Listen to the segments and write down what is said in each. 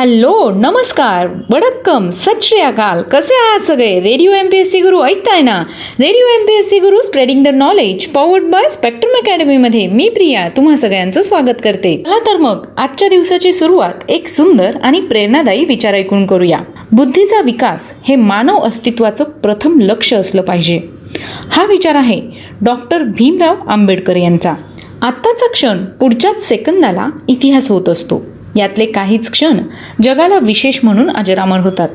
Hello नमस्कार. वडक्कम सत श्री अकाल कसे आहात सगळे? Radio M P S C Guru ऐकताय ना? Radio M P S C Guru spreading the knowledge powered by spectrum अकॅडमीमध्ये मी प्रिया तुम्हा सगळ्यांचं स्वागत करते. चला तर मग आजच्या दिवसाची सुरुवात एक सुंदर आणि प्रेरणादायी विचार ऐकून करूया. बुद्धीचा विकास हे मानव अस्तित्वाचं प्रथम लक्ष असलं पाहिजे. हा विचार आहे डॉक्टर भीमराव आंबेडकर यांचा. आत्ताचा क्षण पुढच्याच सेकंदाला इतिहास होत असतो. यातले काहीच क्षण जगाला विशेष म्हणून अजरामर होतात.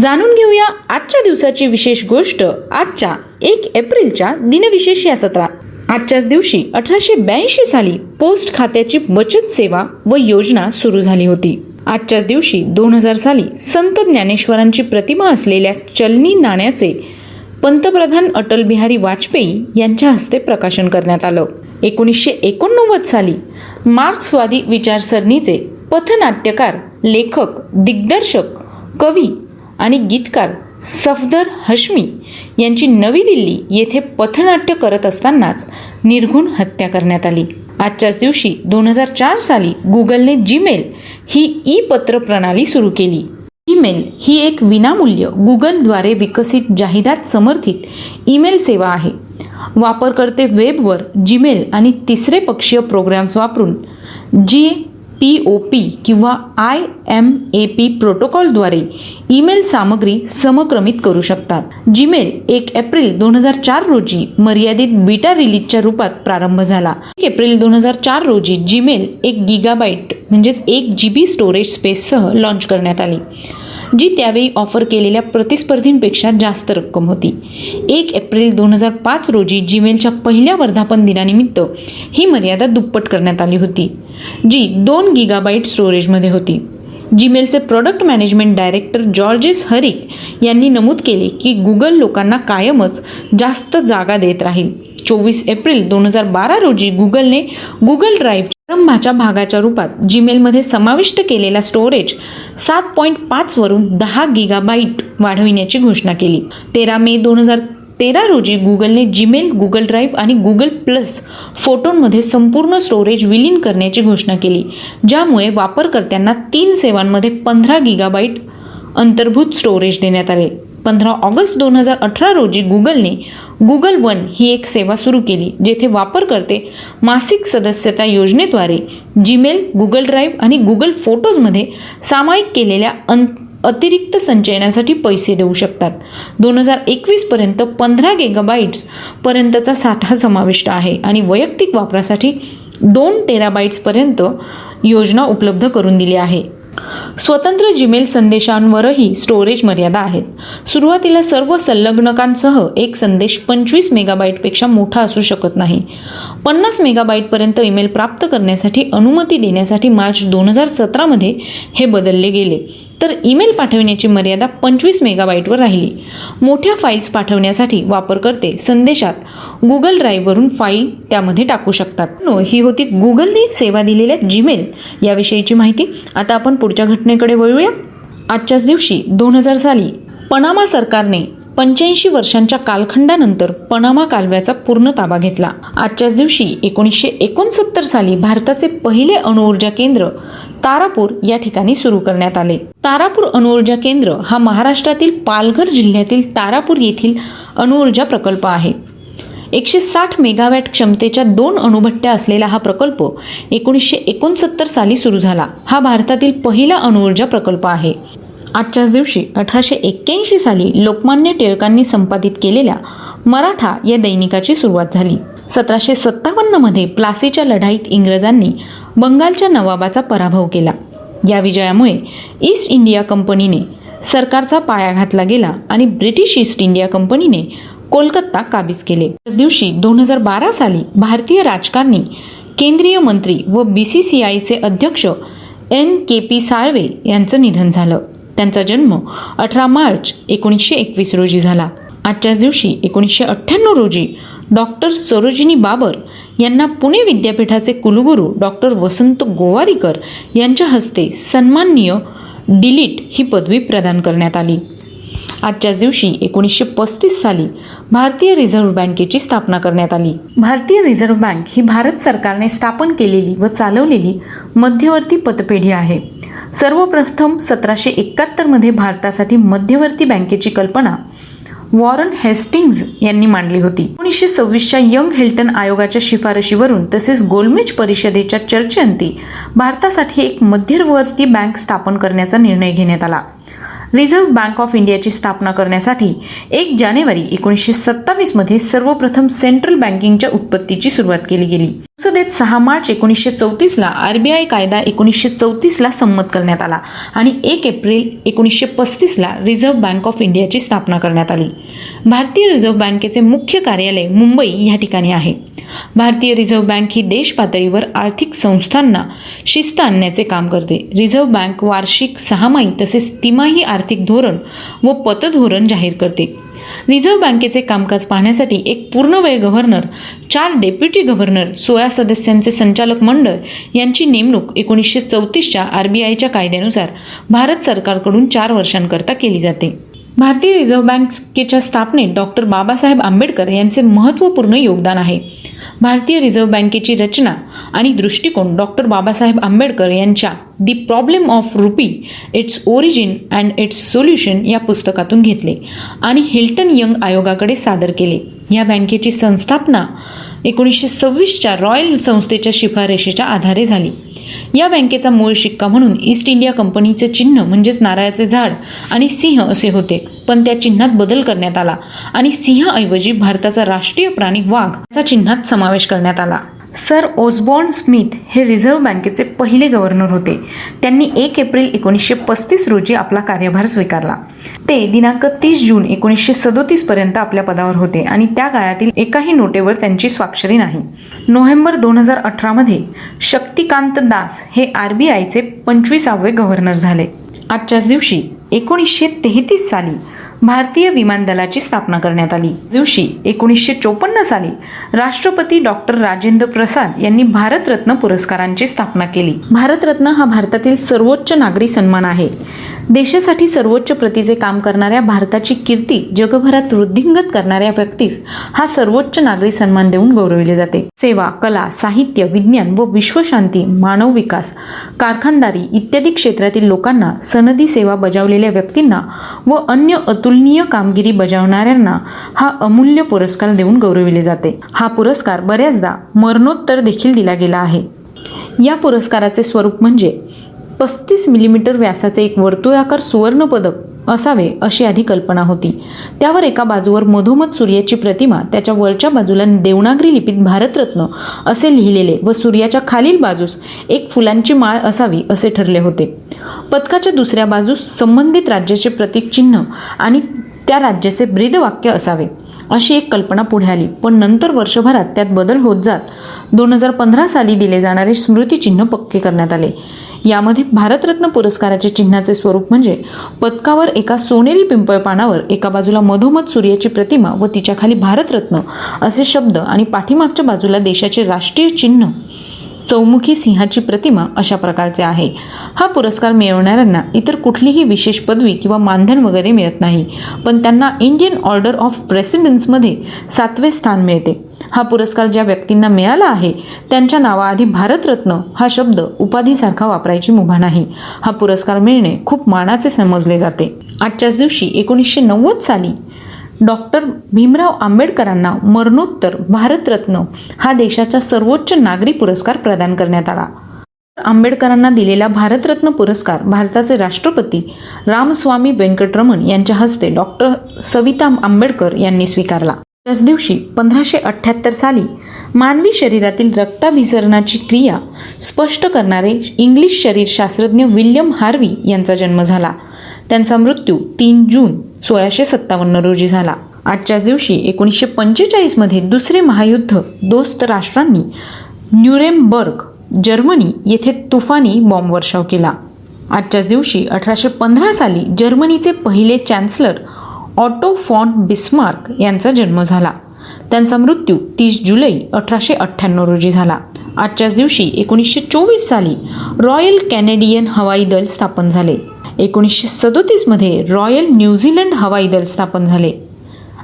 जाणून घेऊया आजच्या दिवसाची विशेष गोष्ट आजच्या एक एप्रिलच्या दिनविशेष या सत्रात आजच्याच दिवशी अठराशे ब्याऐंशी साली पोस्ट खात्याची बचत सेवा व योजना सुरू झाली होती. आजच्याच दिवशी दोन हजार साली संत ज्ञानेश्वरांची प्रतिमा असलेल्या चलनी नाण्याचे पंतप्रधान अटल बिहारी वाजपेयी यांच्या हस्ते प्रकाशन करण्यात आलं. एकोणीसशे एकोणनव्वद साली मार्क्सवादी विचारसरणीचे पथनाट्यकार लेखक दिग्दर्शक कवी आणि गीतकार सफदर हश्मी यांची नवी दिल्ली येथे पथनाट्य करत असतानाच निर्घुण हत्या करण्यात आली. आजच्याच दिवशी दोन हजार चार साली गुगलने जीमेल ही ई पत्र प्रणाली सुरू केली. ईमेल ही एक विनामूल्य गुगलद्वारे विकसित जाहिरात समर्थित ईमेल सेवा आहे. वापरकर्ते वेबवर जीमेल आणि तिसरे पक्षीय प्रोग्राम्स वापरून जी पी ओ पी किंवा आय एम ए पी प्रोटोकॉलद्वारे ईमेल सामग्री समक्रमित करू शकतात. जीमेल एक एप्रिल दोन हजार चार रोजी मर्यादित बीटा रिलीजच्या रूपात प्रारंभ झाला. एक एप्रिल दोन हजार चार रोजी जीमेल एक गिगाबाईट म्हणजेच एक जी बी स्टोरेज स्पेससह लॉन्च करण्यात आली. जी त्यावेळी ऑफर केलेल्या प्रतिस्पर्धींपेक्षा जास्त रक्कम होती. एक एप्रिल दोन हजार पाच रोजी जीमेलच्या पहिल्या वर्धापन दिनानिमित्त ही मर्यादा दुप्पट करण्यात आली होती जी दोन गिगाबाईट स्टोरेजमध्ये होती. जीमेलचे product management director Georges Harik यांनी नमूद केले की गुगल लोकांना कायमच जास्त जागा देत राहील. चोवीस एप्रिल दोन हजार बारा रोजी गुगलने गुगल ड्राईव्ह प्रारंभाच्या भागाच्या रूपात जीमेलमध्ये समाविष्ट केलेला स्टोरेज सात पॉईंट पाचवरून दहा गिगाबाईट वाढविण्याची घोषणा केली. तेरा मे दोन हजार तेरा रोजी गुगलने जीमेल गुगल ड्राईव्ह आणि गुगल प्लस फोटोंमध्ये संपूर्ण स्टोरेज विलीन करण्याची घोषणा केली. ज्यामुळे वापरकर्त्यांना तीन सेवांमध्ये पंधरा गिगाबाईट अंतर्भूत स्टोरेज देण्यात आले. पंधरा ऑगस्ट दोन हजार अठरा रोजी गुगलने गुगल वन ही एक सेवा सुरू केली जेथे वापरकर्ते मासिक सदस्यता योजनेद्वारे जीमेल गुगल ड्राईव्ह आणि गुगल फोटोजमध्ये सामायिक केलेल्या अं अतिरिक्त संचयनासाठी पैसे देऊ शकतात. दोन हजार एकवीसपर्यंत पंधरा गेगाबाईट्सपर्यंतचा साठा समाविष्ट आहे आणि वैयक्तिक वापरासाठी दोन टेराबाईट्सपर्यंत योजना उपलब्ध करून दिली आहे. स्वतंत्र जीमेल संदेशांवरही स्टोरेज मर्यादा आहेत. सुरुवातीला सर्व संलग्नकांसह एक संदेश पंचवीस मेगाबाईटपेक्षा मोठा असू शकत नाही. पन्नास मेगाबाईटपर्यंत ईमेल प्राप्त करण्यासाठी अनुमती देण्यासाठी मार्च दोन हजार सतरामध्ये हे बदलले गेले. तर ईमेल पाठविण्याची मर्यादा पंचवीस मेगाबाईटवर राहिली. मोठ्या फाईल्स पाठवण्यासाठी वापरकर्ते संदेशात गुगल ड्राईव्हवरून फाईल त्यामध्ये टाकू शकतात. नो ही होती गुगलने सेवा दिलेल्या जीमेल याविषयीची माहिती. आता आपण पुढच्या घटनेकडे वळूया. आजच्याच दिवशी दोन हजार साली पनामा सरकारने पंच्याऐंशी वर्षांच्या कालखंडानंतर पनामा कालव्याचा पूर्ण ताबा घेतला. आजच्याच दिवशी एकोणीसशे एकोणसत्तर साली भारताचे पहिले अणुऊर्जा केंद्र तारापूर या ठिकाणी सुरू करण्यात आले. तारापूर अणुऊर्जा केंद्र हा महाराष्ट्रातील पालघर जिल्ह्यातील तारापूर येथील अणुऊर्जा प्रकल्प आहे. एकशे साठ मेगावॅट क्षमतेच्या दोन अणुभट्ट्या असलेला हा प्रकल्प एकोणीसशे एकोणसत्तर साली सुरू झाला. हा भारतातील पहिला अणुऊर्जा प्रकल्प आहे. आजच्याच दिवशी अठराशे एक्क्याऐंशी साली लोकमान्य टिळकांनी संपादित केलेल्या मराठा या दैनिकाची सुरुवात झाली. सतराशे सत्तावन्नमध्ये प्लासीच्या लढाईत इंग्रजांनी बंगालच्या नवाबाचा पराभव केला. या विजयामुळे ईस्ट इंडिया कंपनीने सरकारचा पाया घातला गेला आणि ब्रिटिश ईस्ट इंडिया कंपनीने कोलकाता काबीज केले. त्याच दिवशी दोन हजार बारा साली भारतीय राजकारणी केंद्रीय मंत्री व बी सी सी आयचे अध्यक्ष एन के पी साळवे यांचं निधन झालं. त्यांचा जन्म अठरा मार्च एकोणीसशे एकवीस रोजी झाला. आजच्याच दिवशी एकोणीसशे अठ्ठ्याण्णव रोजी डॉक्टर सरोजिनी बाबर यांना पुणे विद्यापीठाचे कुलगुरू डॉक्टर वसंत गोवारीकर यांच्या हस्ते सन्माननीय डिलीट ही पदवी प्रदान करण्यात आली. आजच्याच दिवशी एकोणीसशे पस्तीस साली भारतीय रिझर्व्ह बँकेची स्थापना करण्यात आली. भारतीय रिझर्व्ह बँक ही भारत सरकारने स्थापन केलेली व चालवलेली मध्यवर्ती पतपेढी आहे. सर्वप्रथम सतराशे एकाहत्तरमध्ये भारतासाठी मध्यवर्ती बँकेची कल्पना वॉरन हेस्टिंग्ज यांनी मांडली होती. एकोणीसशे सव्वीसच्या यंग हिल्टन आयोगाच्या शिफारशीवरून तसेच गोलमेज परिषदेच्या चर्चेअंती भारतासाठी एक मध्यवर्ती बँक स्थापन करण्याचा निर्णय घेण्यात आला. रिझर्व्ह बँक ऑफ इंडियाची स्थापना करण्यासाठी एक जानेवारी एकोणीसशे सत्तावीसमध्ये सर्वप्रथम सेंट्रल बँकिंगच्या उत्पत्तीची सुरुवात केली गेली. संसदेत सहा मार्च एकोणीसशे चौतीसला आर बी आय कायदा एकोणीसशे चौतीसला संमत करण्यात आला आणि एक एप्रिल एकोणीसशे पस्तीसला रिझर्व्ह बँक ऑफ इंडियाची स्थापना करण्यात आली. भारतीय रिझर्व्ह बँकेचे मुख्य कार्यालय मुंबई या ठिकाणी आहे. भारतीय रिझर्व्ह बँक ही देश पातळीवर आर्थिक संस्थांना शिस्त आणण्याचे काम करते. रिझर्व्ह बँक वार्षिक सहामाही तसेच तिमाही आर्थिक धोरण व पतधोरण जाहीर करते. रिझर्व्ह बँकेचे कामकाज पाहण्यासाठी एक पूर्णवेळ गव्हर्नर चार डेप्युटी गव्हर्नर सोळा सदस्यांचे संचालक मंडळ यांची नेमणूक एकोणीसशे चौतीसच्या आर बी आयच्या कायद्यानुसार भारत सरकारकडून चार वर्षांकरता केली जाते. भारतीय रिझर्व्ह बँकेच्या स्थापनेत डॉक्टर बाबासाहेब आंबेडकर यांचे महत्त्वपूर्ण योगदान आहे. भारतीय रिझर्व्ह बँकेची रचना आणि दृष्टिकोन डॉक्टर बाबासाहेब आंबेडकर यांच्या the problem of rupee its origin and its solution या पुस्तकातून घेतले आणि हिल्टन यंग आयोगाकडे सादर केले. या बँकेची संस्थापना एकोणीसशे सव्वीसच्या रॉयल संस्थेच्या शिफारशीच्या आधारे झाली. या बँकेचा मूळ शिक्का म्हणून ईस्ट इंडिया कंपनीचे चिन्ह म्हणजेच नारळाचे झाड आणि सिंह असे होते. पण त्या चिन्हात बदल करण्यात आला आणि सिंहाऐवजी भारताचा राष्ट्रीय प्राणी वाघ याचा चिन्हात समावेश करण्यात आला. सर ओसबॉर्न स्मिथ हे रिझर्व्ह बँकेचे पहिले गव्हर्नर होते. त्यांनी एक एप्रिल एकोणीसशे पस्तीस रोजी आपला कार्यभार स्वीकारला. ते दिनांक तीस जून एकोणीसशे सदोतीस पर्यंत आपल्या पदावर होते आणि त्या काळातील एकाही नोटेवर त्यांची स्वाक्षरी नाही. नोव्हेंबर दोन हजार अठरामध्ये शक्तिकांत दास हे आर बी आयचे पंचवीसावे गव्हर्नर झाले. आजच्याच दिवशी एकोणीसशे तेहतीस साली भारतीय विमान दलाची स्थापना करण्यात आली. दिवशी एकोणीसशे चोपन्न साली राष्ट्रपती डॉक्टर राजेंद्र प्रसाद यांनी भारतरत्न पुरस्कारांची स्थापना केली. भारतरत्न हा भारतातील सर्वोच्च नागरी सन्मान आहे. देशासाठी सर्वोच्च प्रतीचे काम करणाऱ्या भारताची कीर्ती जगभरात वृद्धिंगत करणाऱ्या व्यक्तीस हा सर्वोच्च नागरी सन्मान देऊन गौरविले जाते. सेवा कला साहित्य विज्ञान व विश्वशांती मानव विकास कारखानदारी इत्यादी क्षेत्रातील लोकांना सनदी सेवा बजावलेल्या व्यक्तींना व अन्य अतुलनीय कामगिरी बजावणाऱ्यांना हा अमूल्य पुरस्कार देऊन गौरविले जाते. हा पुरस्कार बऱ्याचदा मरणोत्तर देखील दिला गेला आहे. या पुरस्काराचे स्वरूप म्हणजे पस्तीस मिलीमीटर व्यासाचे एक वर्तुळाकार सुवर्णपदक असावे अशी आधी कल्पना होती. त्यावर एका बाजूवर मधोमध सूर्याची प्रतिमा त्याच्या वरच्या बाजूला देवनागरी लिपीत भारतरत्न असे लिहिलेले व सूर्याच्या खालील बाजूस एक फुलांची माळ असावी असे ठरले होते. पदकाच्या दुसऱ्या बाजूस संबंधित राज्याचे प्रतीक चिन्ह आणि त्या राज्याचे ब्रीदवाक्य असावे अशी एक कल्पना पुढे आली. पण नंतर वर्षभरात त्यात बदल होत जात दोन हजार पंधरा साली दिले जाणारे स्मृतिचिन्ह पक्के करण्यात आले. यामध्ये भारतरत्न पुरस्काराचे चिन्हाचे स्वरूप म्हणजे पदकावर एका सोनेरी पिंपळ पानावर एका बाजूला मधोमध सूर्याची प्रतिमा व तिच्या खाली भारतरत्न असे शब्द आणि पाठीमागच्या बाजूला देशाचे राष्ट्रीय चिन्ह चौमुखी सिंहाची प्रतिमा अशा प्रकारचे आहे. हा पुरस्कार मिळवणाऱ्यांना इतर कुठलीही विशेष पदवी किंवा मानधन वगैरे मिळत नाही पण त्यांना इंडियन ऑर्डर ऑफ प्रेसिडेन्समध्ये सातवे स्थान मिळते. हा पुरस्कार ज्या व्यक्तींना मिळाला आहे त्यांच्या नावाआधी भारतरत्न हा शब्द उपाधीसारखा वापरायची मुभा नाही. हा पुरस्कार मिळणे खूप मानाचे समजले जाते. आजच्याच दिवशी एकोणीसशे नव्वद साली डॉक्टर भीमराव आंबेडकरांना मरणोत्तर भारतरत्न हा देशाचा सर्वोच्च नागरी पुरस्कार प्रदान करण्यात आला. आंबेडकरांना दिलेला भारतरत्न पुरस्कार भारताचे राष्ट्रपती रामस्वामी व्यंकटरमण यांच्या हस्ते डॉक्टर सविता आंबेडकर यांनी स्वीकारला. त्याच दिवशी पंधराशे अठ्ठ्याहत्तर साली मानवी शरीरातील रक्ताभिसरणाची क्रिया स्पष्ट करणारे इंग्लिश शरीरशास्त्रज्ञ विल्यम हार्वी यांचा जन्म झाला. त्यांचा मृत्यू तीन जून सोळाशे सत्तावन्न रोजी झाला. आजच्याच दिवशी एकोणीसशे पंचेचाळीसमध्ये दुसरे महायुद्ध दोस्त राष्ट्रांनी न्यूरेमबर्ग जर्मनी येथे तुफानी बॉम्बवर्षाव केला. आजच्याच दिवशी अठराशे पंधरा साली जर्मनीचे पहिले चॅन्सलर ऑटो फॉन बिस्मार्क यांचा जन्म झाला. त्यांचा मृत्यू तीस जुलै अठराशे अठ्ठ्याण्णव रोजी झाला. आजच्याच दिवशी एकोणीसशे चोवीस साली रॉयल कॅनेडियन हवाई दल स्थापन झाले. एकोणीसशे सदोतीसमध्ये रॉयल न्यूझीलंड हवाई दल स्थापन झाले.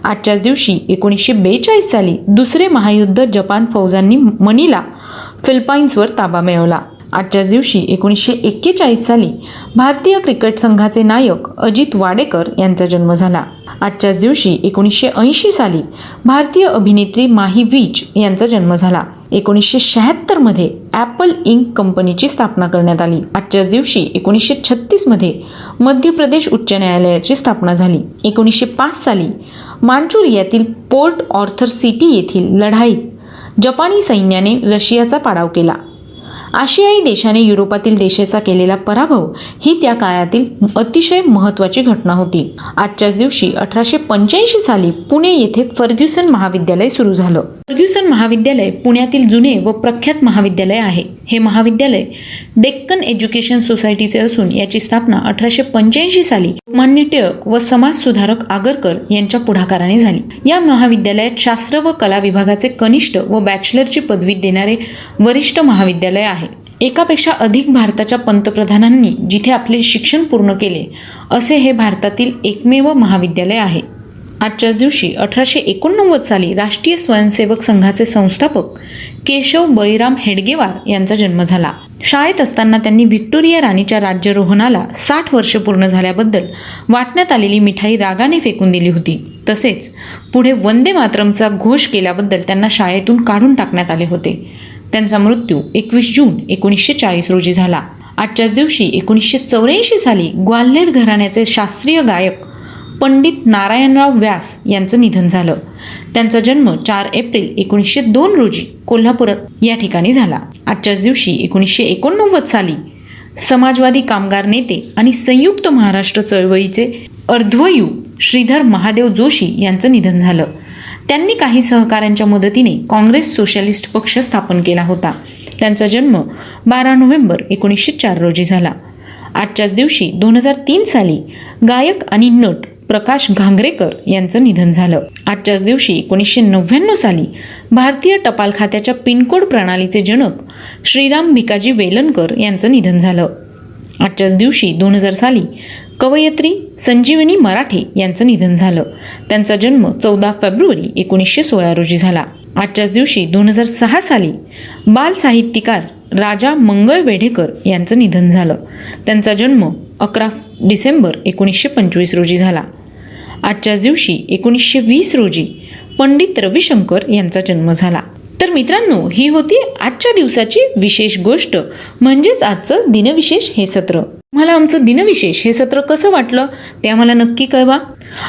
आजच्याच दिवशी एकोणीसशे बेचाळीस साली दुसरे महायुद्ध जपान फौजांनी मनीला फिलिपाईन्सवर ताबा मिळवला. आजच्याच दिवशी एकोणीसशे एक्केचाळीस साली भारतीय क्रिकेट संघाचे नायक अजित वाडेकर यांचा जन्म झाला. आजच्याच दिवशी एकोणीसशे ऐंशी साली भारतीय अभिनेत्री माही वीज यांचा जन्म झाला. एकोणीसशे शहात्तरमध्ये ॲपल इंक कंपनीची स्थापना करण्यात आली. आजच्याच दिवशी एकोणीसशे छत्तीसमध्ये मध्य प्रदेश उच्च न्यायालयाची स्थापना झाली. एकोणीसशे पाच साली मांचुरियातील पोर्ट ऑर्थर सिटी येथील लढाईत जपानी सैन्याने रशियाचा पाडाव केला. आशियाई देशाने युरोपातील देशाचा केलेला पराभव ही त्या काळातील अतिशय महत्त्वाची घटना होती. आजच्याच दिवशी अठराशे पंच्याऐंशी साली पुणे येथे फर्ग्युसन महाविद्यालय सुरू झालं. फर्ग्युसन महाविद्यालय पुण्यातील जुने व प्रख्यात महाविद्यालय आहे. हे महाविद्यालय डेक्कन एज्युकेशन सोसायटीचे असून याची स्थापना अठराशे पंच्याऐंशी साली मान्य टिळक व समाज सुधारक आगरकर यांच्या पुढाकाराने झाली. या महाविद्यालयात शास्त्र व कला विभागाचे कनिष्ठ व बॅचलरची पदवी देणारे वरिष्ठ महाविद्यालय आहे. एकापेक्षा अधिक भारताच्या पंतप्रधानांनी जिथे आपले शिक्षण पूर्ण केले असे हे भारतातील एकमेव महाविद्यालय आहे. आजच्याच दिवशी अठराशे एकोणनव्वद साली राष्ट्रीय स्वयंसेवक संघाचे संस्थापक केशव बळीराम हेडगेवार यांचा जन्म झाला. शाळेत असताना त्यांनी व्हिक्टोरिया राणीच्या राज्यारोहणाला साठ वर्ष पूर्ण झाल्याबद्दल वाटण्यात आलेली मिठाई रागाने फेकून दिली होती. तसेच पुढे वंदे मातरमचा घोष केल्याबद्दल त्यांना शाळेतून काढून टाकण्यात आले होते. त्यांचा मृत्यू एकवीस जून एकोणीसशे चाळीस रोजी झाला. आजच्याच दिवशी एकोणीसशे चौऱ्याऐंशी साली ग्वाल्हेर घराण्याचे शास्त्रीय गायक पंडित नारायणराव व्यास यांचं निधन झालं. त्यांचा जन्म चार एप्रिल एकोणीसशे दोन रोजी कोल्हापूर या ठिकाणी झाला. आजच्याच दिवशी एकोणीसशे एकोणनव्वद साली समाजवादी कामगार नेते आणि संयुक्त महाराष्ट्र चळवळीचे अर्ध्वयू श्रीधर महादेव जोशी यांचं निधन झालं. त्यांनी काही सहकाऱ्यांच्या मदतीने काँग्रेस सोशलिस्ट पक्ष स्थापन केला होता. त्यांचा जन्म बारा नोव्हेंबर एकोणीसशे चार रोजी झाला. आजच्याच दिवशी दोन हजार तीन साली गायक आणि नट प्रकाश घांगरेकर यांचं निधन झालं. आजच्याच दिवशी एकोणीसशे नव्याण्णव साली भारतीय टपाल खात्याच्या पिनकोड प्रणालीचे जनक श्रीराम भिकाजी वेलणकर यांचं निधन झालं. आजच्याच दिवशी दोन हजार साली कवयित्री संजीवनी मराठे यांचं निधन झालं. त्यांचा जन्म चौदा फेब्रुवारी एकोणीसशे सोळा रोजी झाला. आजच्याच दिवशी दोन हजार सहा साली बाल साहित्यकार राजा मंगळ वेढेकर यांचं निधन झालं. त्यांचा जन्म अकरा डिसेंबर एकोणीसशे पंचवीस रोजी झाला. आजच्याच दिवशी एकोणीसशे वीस रोजी पंडित रविशंकर यांचा जन्म झाला. तर मित्रांनो ही होती आजच्या दिवसाची विशेष गोष्ट. म्हणजेच आजचं दिनविशेष हे सत्र. मला आमचं दिनविशेष हे सत्र कसं वाटलं? ते आम्हाला नक्की कळवा.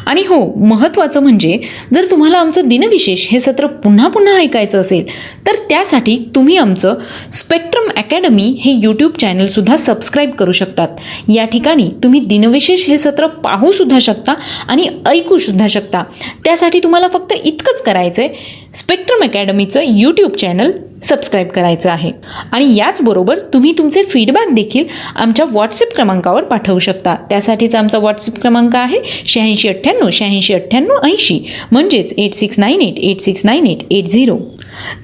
आणि हो महत्त्वाचं म्हणजे जर तुम्हाला आमचं दिनविशेष हे सत्र पुन्हा पुन्हा ऐकायचं असेल तर त्यासाठी तुम्ही आमचं स्पेक्ट्रम अकॅडमी हे यूट्यूब चॅनलसुद्धा सबस्क्राईब करू शकतात. या ठिकाणी तुम्ही दिनविशेष हे सत्र पाहूसुद्धा शकता आणि ऐकूसुद्धा शकता. त्यासाठी तुम्हाला फक्त इतकंच करायचं आहे स्पेक्ट्रम अकॅडमीचं यूट्यूब चॅनल सबस्क्राईब करायचं आहे. आणि याचबरोबर तुम्ही तुमचे फीडबॅक देखील आमच्या व्हॉट्सअप क्रमांकावर पाठवू शकता. त्यासाठीचा आमचा व्हॉट्सअप क्रमांक आहे शहाऐंशी अठ्ठ्याण्णव शहाऐंशी अठ्ठ्याण्णव ऐंशी. म्हणजेच eight six nine eight eight six nine eight eight zero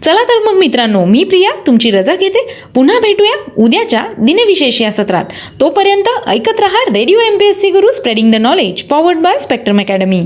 चला तर मग मित्रांनो मी प्रिया तुमची रजा घेते. पुन्हा भेटूया उद्याच्या दिनविशेष या सत्रात. तोपर्यंत ऐकत रहा radio M P S C Guru spreading the knowledge powered by spectrum academy